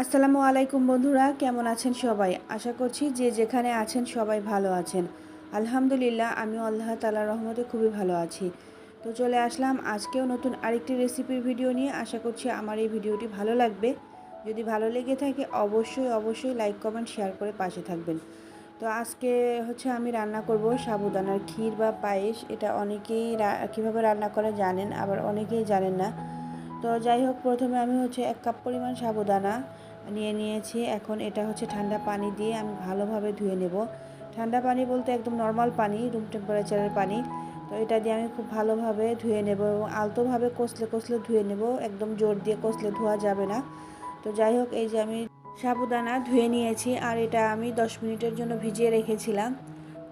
আসসালামু আলাইকুম বন্ধুরা, কেমন আছেন সবাই? আশা করছি যে যেখানে আছেন সবাই ভালো আছেন। আলহামদুলিল্লাহ আমি আল্লাহ তালা রহমতে খুবই ভালো আছি। তো চলে আসলাম আজকেও নতুন আরেকটি রেসিপির ভিডিও নিয়ে। আশা করছি আমার এই ভিডিওটি ভালো লাগবে। যদি ভালো লেগে থাকে অবশ্যই অবশ্যই লাইক, কমেন্ট, শেয়ার করে পাশে থাকবেন। তো আজকে হচ্ছে আমি রান্না করব সাবুদানার ক্ষীর বা পায়েস। এটা অনেকেই কীভাবে রান্না করে জানেন, আবার অনেকেই জানেন না। তো যাই হোক, প্রথমে আমি হচ্ছে এক কাপ পরিমাণ সাবুদানা নিয়ে নিয়েছি। এখন এটা হচ্ছে ঠান্ডা পানি দিয়ে আমি ভালোভাবে ধুয়ে নেব। ঠান্ডা পানি বলতে একদম নর্মাল পানি রুম টেম্পারেচারের পানি। তো এটা দিয়ে আমি খুব ভালোভাবে ধুয়ে নেব এবং আলতোভাবে কষলে কষলে ধুয়ে নেব। একদম জোর দিয়ে কষলে ধোয়া যাবে না। তো যাই হোক, এই যে আমি সাবুদানা ধুয়ে নিয়েছি আর এটা আমি দশ মিনিটের জন্য ভিজিয়ে রেখেছিলাম।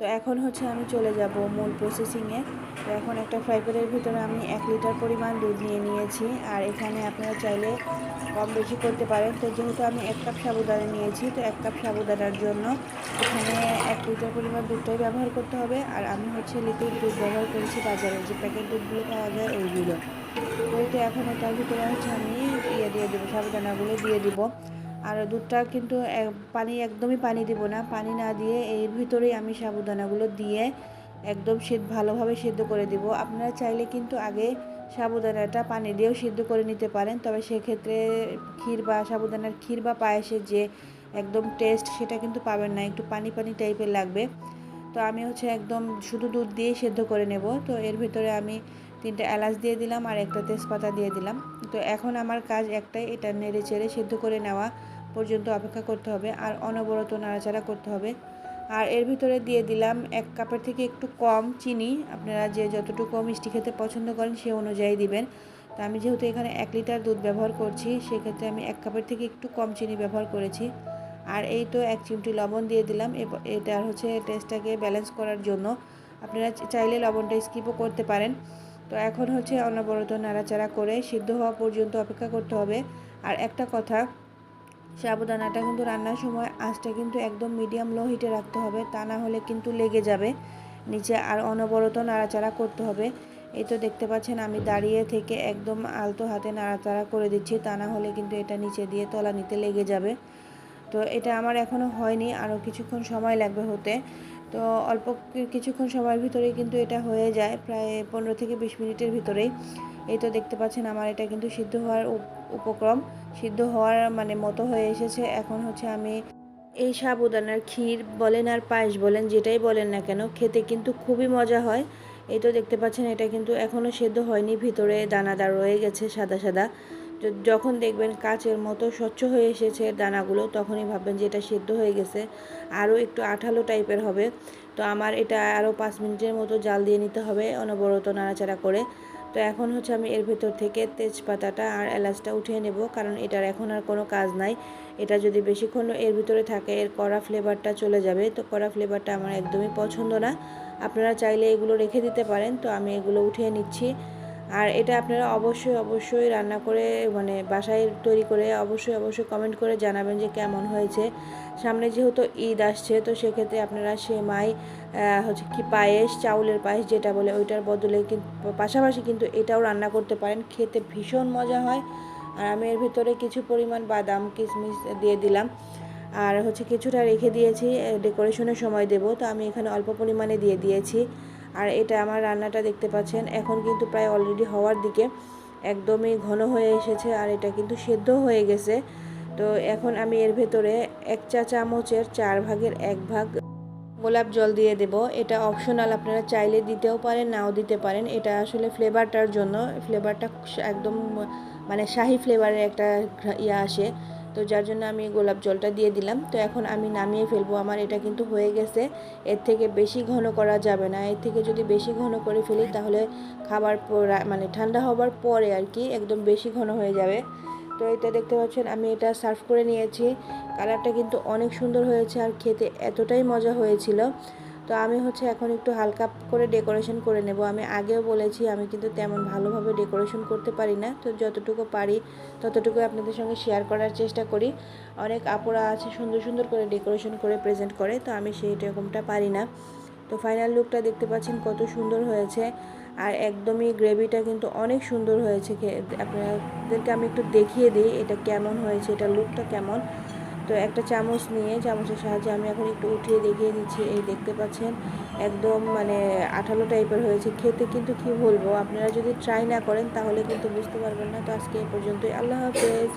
তো এখন হচ্ছে আমি চলে যাব মূল প্রসেসিংয়ে তো এখন একটা ফ্রাই ভিতরে আমি এক লিটার পরিমাণ দুধ নিয়ে নিয়েছি। আর এখানে আপনারা চাইলে কম বেশি করতে পারেন। তো যেহেতু আমি এক কাপ সাবুদানা নিয়েছি, তো এক কাপ সাবুদানার জন্য এখানে এক লিটার পরিমাণ দুধটাই ব্যবহার করতে হবে। আর আমি হচ্ছে লিকুইড দুধ ব্যবহার করেছি বাজারে। যে প্যাকেট দুধগুলো পাওয়া যায় ওইগুলো। তো এখন এটার ভিতরে হচ্ছে আমি ইয়ে দিয়ে দেবো, সাবুদানাগুলো দিয়ে দিব। আর দুধটা কিন্তু পানি একদমই পানি দিব না। পানি না দিয়ে এর ভিতরেই আমি সাবুদানাগুলো দিয়ে একদম সিদ্ধ ভালোভাবে সেদ্ধ করে দিব। আপনারা চাইলে কিন্তু আগে সাবুদানাটা পানি দিয়েও সিদ্ধ করে নিতে পারেন। তবে সেক্ষেত্রে ক্ষীর বা সাবুদানার ক্ষীর বা পায়েসের যে একদম টেস্ট সেটা কিন্তু পাবেন না। একটু পানি পানি টাইপের লাগবে। তো আমি হচ্ছে একদম শুধু দুধ দিয়ে সেদ্ধ করে নেব। তো এর ভিতরে আমি তিনটে এলাচ দিয়ে দিলাম আর একটা তেজপাতা দিয়ে দিলাম। তো এখন আমার কাজ একটাই, এটা নেড়ে চেড়ে সেদ্ধ করে নেওয়া পর্যন্ত অপেক্ষা করতে হবে আর অনবরত নাড়াচাড়া করতে হবে। আর এর ভিতরে দিয়ে দিলাম এক কাপের থেকে একটু কম চিনি। আপনারা যে যতটুকু মিষ্টি খেতে পছন্দ করেন সে অনুযায়ী দিবেন। তো আমি যেহেতু এখানে এক লিটার দুধ ব্যবহার করছি, সেক্ষেত্রে আমি এক কাপের থেকে একটু কম চিনি ব্যবহার করেছি। আর এই তো এক চিমটি লবণ দিয়ে দিলাম। এটার হচ্ছে টেস্টটাকে ব্যালেন্স করার জন্য। আপনারা চাইলে লবণটা স্কিপও করতে পারেন। তো এখন হচ্ছে অনবরত নাড়াচাড়া করে সিদ্ধ হওয়া পর্যন্ত অপেক্ষা করতে হবে। আর একটা কথা, সাবুদানাটা কিন্তু রান্নার সময় আঁচটা কিন্তু একদম মিডিয়াম লো হিটে রাখতে হবে, তা না হলে কিন্তু লেগে যাবে। নিচে আর অনবরত নাড়াচাড়া করতে হবে। এই তো দেখতে পাচ্ছেন আমি দাঁড়িয়ে থেকে একদম আলতো হাতে নাড়াচাড়া করে দিচ্ছি, তা না হলে কিন্তু এটা নিচে দিয়ে তলা নিতে লেগে যাবে। তো এটা আমার এখনও হয়নি আরও কিছুক্ষণ সময় লাগবে হতে। তো অল্প কিছুক্ষণ সময়ের ভিতরেই কিন্তু এটা হয়ে যায়, প্রায় পনেরো থেকে বিশ মিনিটের ভিতরেই। এই তো দেখতে পাচ্ছেন আমার এটা কিন্তু সিদ্ধ হওয়ার উপ- উপক্রম। সিদ্ধ হওয়ার মানে মতো হয়ে এসেছে। এখন হচ্ছে আমি এই সাবুদানার ক্ষীর বলেন আর পায়েস বলেন, যেটাই বলেন না কেন, খেতে কিন্তু খুবই মজা হয়। এই তো দেখতে পাচ্ছেন এটা কিন্তু এখনও সেদ্ধ হয়নি, ভিতরে দানাদার রয়ে গেছে সাদা সাদা। যখন দেখবেন কাচের মতো স্বচ্ছ হয়ে এসেছে দানাগুলো, তখনই ভাববেন যে এটা সেদ্ধ হয়ে গেছে। আরও একটু আঠালো টাইপের হবে। তো আমার এটা আরও পাঁচ মিনিটের মতো জাল দিয়ে নিতে হবে অনবরত নাড়াচাড়া করে। তো এখন হচ্ছে আমি এর ভেতর থেকে তেজপাতাটা আর এলাচটা উঠিয়ে নেব, কারণ এটার এখন আর কোনো কাজ নাই। এটা যদি বেশিক্ষণ এর ভিতরে থাকে, এর কড়া ফ্লেভারটা চলে যাবে। তো কড়া ফ্লেভারটা আমার একদমই পছন্দ না। আপনারা চাইলে এগুলো রেখে দিতে পারেন। তো আমি এগুলো উঠিয়ে নিচ্ছি। আর এটা আপনারা অবশ্যই অবশ্যই রান্না করে মানে বাসায় তৈরি করে অবশ্যই অবশ্যই কমেন্ট করে জানাবেন যে কেমন হয়েছে। সামনে যেহেতু ঈদ আসছে, তো সেক্ষেত্রে আপনারা সেমাই হচ্ছে কি পায়েস, চাউলের পায়েস যেটা বলে ওইটার বদলে পাশাপাশি কিন্তু এটাও রান্না করতে পারেন। খেতে ভীষণ মজা হয়। আর আমি এর ভিতরে কিছু পরিমাণ বাদাম, কিশমিশ দিয়ে দিলাম। আর হচ্ছে কিছুটা রেখে দিয়েছি ডেকোরেশনের সময় দেব। তো আমি এখানে অল্প পরিমাণে দিয়ে দিয়েছি। আর এটা আমার রান্নাটা দেখতে পাচ্ছেন। এখন কিন্তু প্রায় অলরেডি হওয়ার দিকে। একদমই ঘন হয়ে এসেছে আর এটা কিন্তু সেদ্ধ হয়ে গেছে। তো এখন আমি এর ভেতরে এক চা চামচের চার ভাগের এক ভাগ গোলাপ জল দিয়ে দেব। এটা অপশনাল আপনারা চাইলে দিতেও পারেন, নাও দিতে পারেন। এটা আসলে ফ্লেভারটার জন্য। ফ্লেভারটা একদম মানে শাহি ফ্লেভারের একটা ইয়ে আসে। তো যার জন্য আমি গোলাপ জলটা দিয়ে দিলাম। তো এখন আমি নামিয়ে ফেলব। আমার এটা কিন্তু হয়ে গেছে। এর থেকে বেশি ঘন করা যাবে না। এর থেকে যদি বেশি ঘন করে ফেলি তাহলে খাবার মানে ঠান্ডা হবার পরে আর কি একদম বেশি ঘন হয়ে যাবে। তো এটা দেখতে পাচ্ছেন, আমি এটা সার্ভ করে নিয়েছি। কালারটা কিন্তু অনেক সুন্দর হয়েছে আর খেতে এতটাই মজা হয়েছিল। তো আমি হচ্ছে এখন একটু হালকা করে ডেকোরেশন করে নেব। আমি আগেও বলেছি আমি কিন্তু তেমন ভালোভাবে ডেকোরেশন করতে পারি না। তো যতটুকু পারি ততটুকু আপনাদের সঙ্গে শেয়ার করার চেষ্টা করি। অনেক আপুরা আছে সুন্দর সুন্দর করে ডেকোরেশন করে প্রেজেন্ট করে, তো আমি সেই রকমটা পারি না। তো ফাইনাল লুকটা দেখতে পাচ্ছেন কত সুন্দর হয়েছে। আর একদমই গ্রেভিটা কিন্তু অনেক সুন্দর হয়েছে আপনাদেরকে আমি একটু দেখিয়ে দিই এটা কেমন হয়েছে, এটা লুকটা কেমন। তো একটা চামচ নিয়ে, চামচের সাহায্যে আমি এখন একটু উঠিয়ে দেখিয়ে দিচ্ছি। এই দেখতে পাচ্ছেন, একদম মানে আঠালো টাইপের হয়েছে। খেতে কিন্তু কি বলব, আপনারা যদি ট্রাই না করেন তাহলে কিন্তু বুঝতে পারবেন না। তো আজকে এই পর্যন্তই। আল্লাহ হাফেজ।